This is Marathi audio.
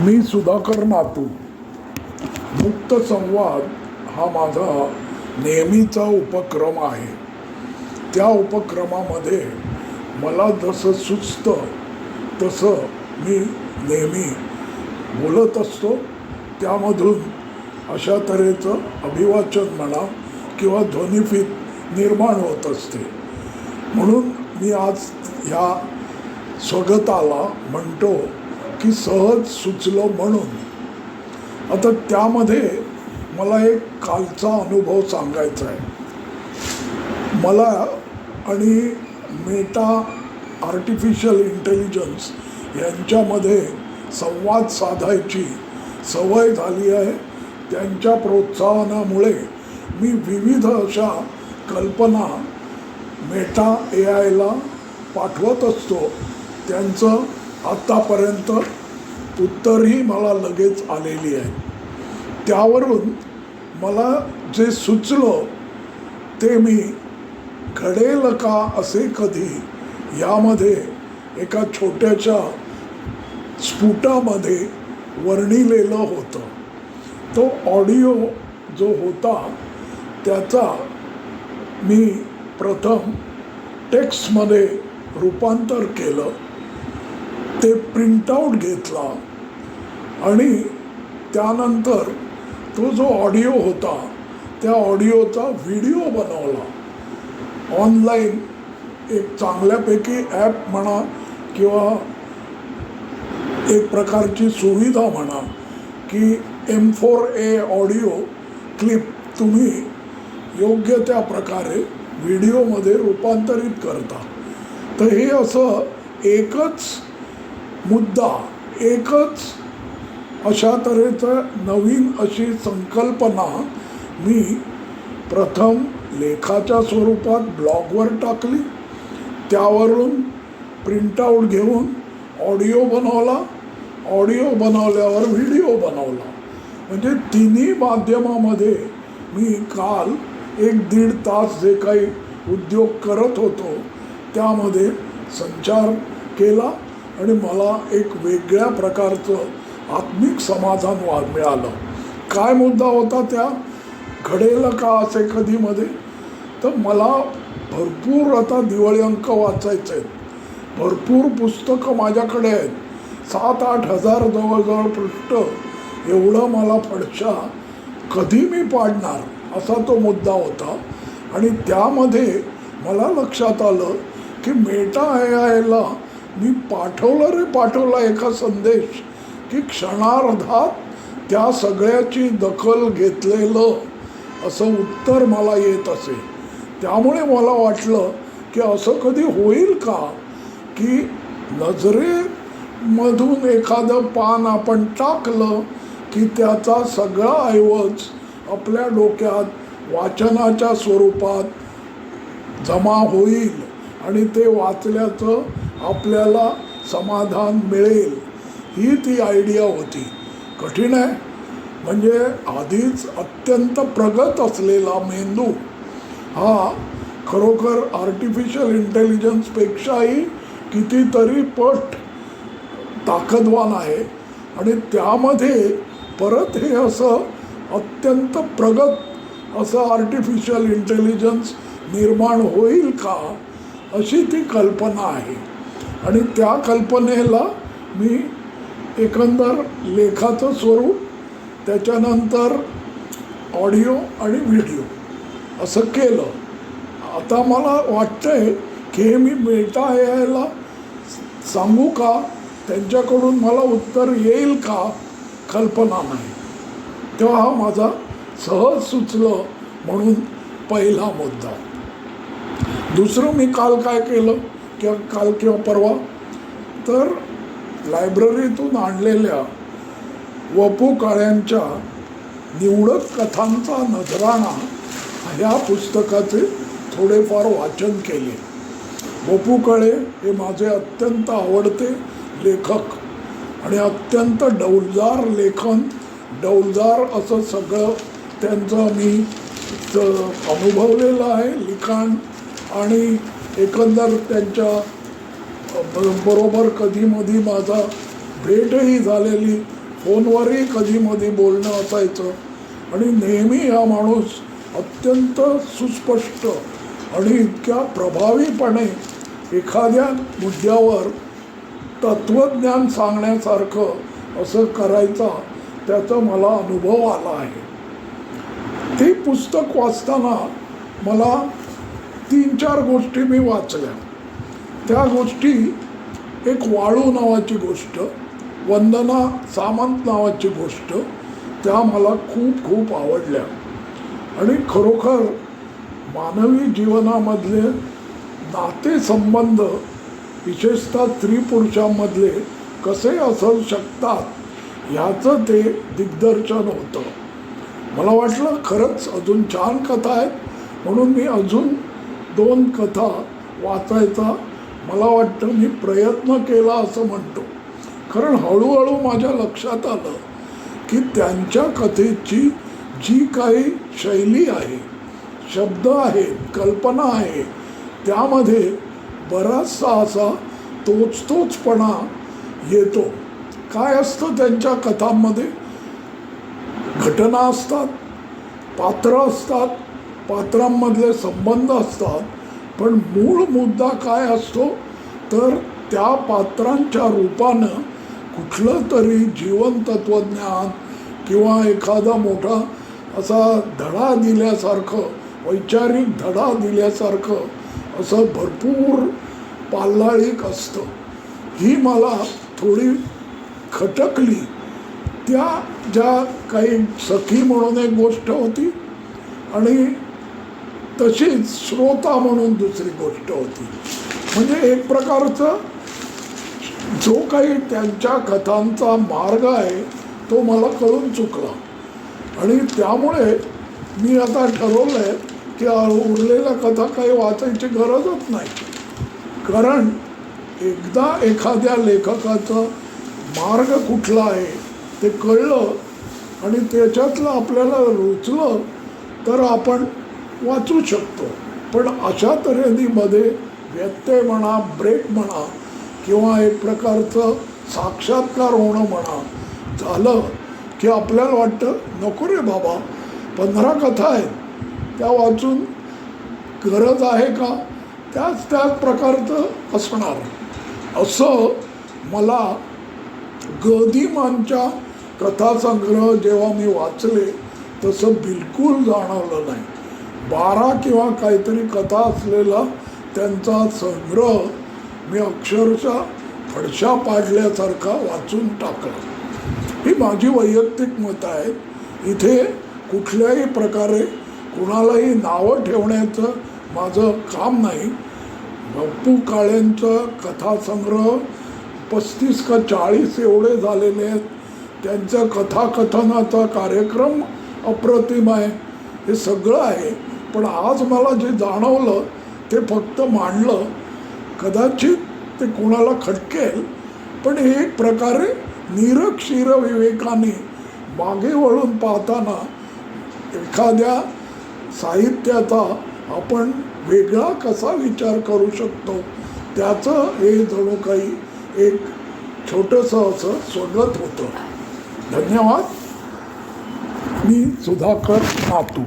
मी सुधाकर नातू मुक्त संवाद हा माझा नेहमीचा उपक्रम आहे. त्या उपक्रमामध्ये मला जसं सुचतं तसं मी नेहमी बोलत असतो. त्यामधून अशा तऱ्हेचं अभिवाचन म्हणा किंवा ध्वनिफीत निर्माण होत असते. म्हणून मी आज ह्या स्वगताला म्हणतो की सहज सुचलं म्हणून. आता त्यामध्ये मला एक कालचा अनुभव सांगायचा आहे. मला आणि मेटा आर्टिफिशियल इंटेलिजन्स यांच्यामध्ये संवाद साधायची सवय झाली आहे. त्यांच्या प्रोत्साहनामुळे मी विविध अशा कल्पना मेटा ए आयला पाठवत असतो. त्यांचं आत्तापर्यंत उत्तरही मला लगेच आलेली आहे. त्यावरून मला जे सुचलं ते मी घडेल का असे कधी यामध्ये एका छोट्याशा स्फुटामध्ये वर्णिलेलं होतं. तो ऑडिओ जो होता त्याचा मी प्रथम टेक्स्टमध्ये रूपांतर केलं. ते प्रिंटआउट घेतला. आणि त्यानंतर तो जो ऑडिओ होता त्या ऑडिओचा व्हिडिओ बनवला. ऑनलाईन एक चांगल्यापैकी ॲप म्हणा किंवा एक प्रकारची सुविधा म्हणा की M four A audio clip तुम्ही योग्य त्या प्रकारे व्हिडिओमध्ये रूपांतरित करता. तर हे असं एकच मुद्दा एकच अशा तऱ्हेचं नवीन अशी संकल्पना मी प्रथम लेखाच्या स्वरूपात ब्लॉगवर टाकली. त्यावरून प्रिंटआउट घेऊन ऑडिओ बनवला. ऑडिओ बनवल्यावर व्हिडिओ बनवला. म्हणजे तिन्ही माध्यमामध्ये मी काल एक दीड तास जे काही उद्योग करत होतो त्यामध्ये संचार केला. आणि मला एक वेगळ्या प्रकारचं आत्मिक समाधान वा मिळालं. काय मुद्दा होता त्या? घडेल का असे कधीमध्ये तर मला भरपूर आता दिवाळी अंक वाचायचे आहेत. भरपूर पुस्तकं माझ्याकडे आहेत. सात आठ हजार जवळजवळ पृष्ठ. एवढं मला फडशा कधी मी पाडणार असा तो मुद्दा होता. आणि त्यामध्ये मला लक्षात आलं की मेटा ए आयला मी पाठवलं रे पाठवला एका संदेश. की क्षणार्धात त्या सगळ्याची दखल घेतलेलं असं उत्तर मला येत असे. त्यामुळे मला वाटलं की असं कधी होईल का? की नजरेमधून एखादं पान आपण टाकलं की त्याचा सगळा ऐवज आपल्या डोक्यात वाचनाच्या स्वरूपात जमा होईल आणि ते वाचल्याचं आपल्याला समाधान मिळेल. ही ती आयडिया होती. कठीण आहे. म्हणजे आधीच अत्यंत प्रगत असलेला मेंदू हा खरोखर आर्टिफिशियल इंटेलिजन्सपेक्षाही कितीतरी पट ताकदवान आहे. आणि त्यामध्ये परत हे असं अत्यंत प्रगत असं आर्टिफिशियल इंटेलिजन्स निर्माण होईल का अशी ती कल्पना आहे. आणि त्या कल्पनेला मी एकंदर लेखाचं स्वरूप त्याच्यानंतर ऑडिओ आणि व्हिडिओ असं केलं. आता मला वाटतंय की हे मी मेटा यायला सांगू का? त्यांच्याकडून मला उत्तर येईल का? कल्पना नाही. तेव्हा हा माझा सहज सुचलं म्हणून पहिला मुद्दा. दुसरं मी काल काय केलं? किंवा काल किंवा परवा तर लायब्ररीतून आणलेल्या वपू काळ्यांच्या निवडक कथांचा नजराणा ह्या पुस्तकाचे थोडेफार वाचन केले. वपू काळे हे माझे अत्यंत आवडते लेखक आणि अत्यंत डौलदार लेखन डौलदार असं सगळं त्यांचं मी अनुभवलेलं आहे लिखाण आणि एकंदर त्यांच्या ब- बरोबर कधीमधी माझा भेटही झालेली फोनवरही कधीमधी बोलणं असायचं. आणि नेहमी हा माणूस अत्यंत सुस्पष्ट आणि इतक्या प्रभावीपणे एखाद्या मुद्द्यावर तत्त्वज्ञान सांगण्यासारखं असं करायचा त्याचा मला अनुभव आला आहे. ते पुस्तक वाचताना मला तीन चार गोष्टी मी वाचल्या. त्या गोष्टी एक वाळू नावाची गोष्ट वंदना सामंत नावाची गोष्ट त्या मला खूप खूप आवडल्या. आणि खरोखर मानवी जीवनामधले नातेसंबंध विशेषतः स्त्री पुरुषांमधले कसे असू शकतात ह्याचं ते दिग्दर्शन होतं. मला वाटलं खरंच अजून छान कथा आहेत म्हणून मी अजून दोन कथा वाचायचा. मला वाटतं मी प्रयत्न केला असं म्हणतो. कारण हळूहळू माझ्या लक्षात आलं की त्यांच्या कथेची जी काही शैली आहे शब्द आहेत कल्पना आहे त्यामध्ये बराचसा असा तोच तोचपणा येतो. काय असतं त्यांच्या कथांमध्ये? घटना असतात पात्र असतात पात्रांमधले संबंध असतात पण मूळ मुद्दा काय असतो? तर त्या पात्रांच्या रूपानं कुठलं तरी जीवनतत्वज्ञान किंवा एखादा मोठा असा धडा दिल्यासारखं वैचारिक धडा दिल्यासारखं असं भरपूर पाल्लाळिक असतं. ही मला थोडी खटकली. त्या ज्या काही सखी म्हणून एक गोष्ट होती आणि तशीच श्रोता म्हणून दुसरी गोष्ट होती. म्हणजे एक प्रकारचं जो काही त्यांच्या कथांचा मार्ग आहे तो मला कळून चुकला. आणि त्यामुळे मी आता ठरवलं आहे की उरलेल्या कथा काही वाचायची गरजच नाही. कारण एकदा एखाद्या लेखकाचा मार्ग कुठला आहे ते कळलं आणि त्याच्यातलं आपल्याला रुचलं तर आपण वाचू शकतो. पण अशा तऱ्हेने मध्ये व्यत्यय म्हणा ब्रेक म्हणा किंवा एक प्रकारचं साक्षात्कार होणं म्हणा झालं की आपल्याला वाटतं नको रे बाबा पंधरा कथा आहेत त्या वाचून गरज आहे का? त्याच त्याच प्रकारचं असणार. असं मला गदिमांच्या कथासंग्रह जेव्हा मी वाचले तसं बिलकुल जाणवलं नाही. बारा किंवा काहीतरी कथा असलेला त्यांचा संग्रह मी अक्षरशः फडशा पाडल्यासारखा वाचून टाकला. ही माझी वैयक्तिक मतं आहेत. इथे कुठल्याही प्रकारे कुणालाही नावं ठेवण्याचं माझं काम नाही. बापू काळेंचं कथासंग्रह पस्तीस का चाळीस एवढे झालेले आहेत. त्यांचा कथाकथनाचा कार्यक्रम अप्रतिम आहे. हे सगळं आहे. पण आज मला जे जाणवलं ते फक्त मांडलं. कदाचित ते कोणाला खटकेल पण हे एक प्रकारे निरक्षीर विवेकाने मागे वळून पाहताना एखाद्या साहित्याचा आपण वेगळा कसा विचार करू शकतो त्याचं हे जणू काही एक छोटंसं असं स्वगत होतं. धन्यवाद. मी सुधाकर नातू.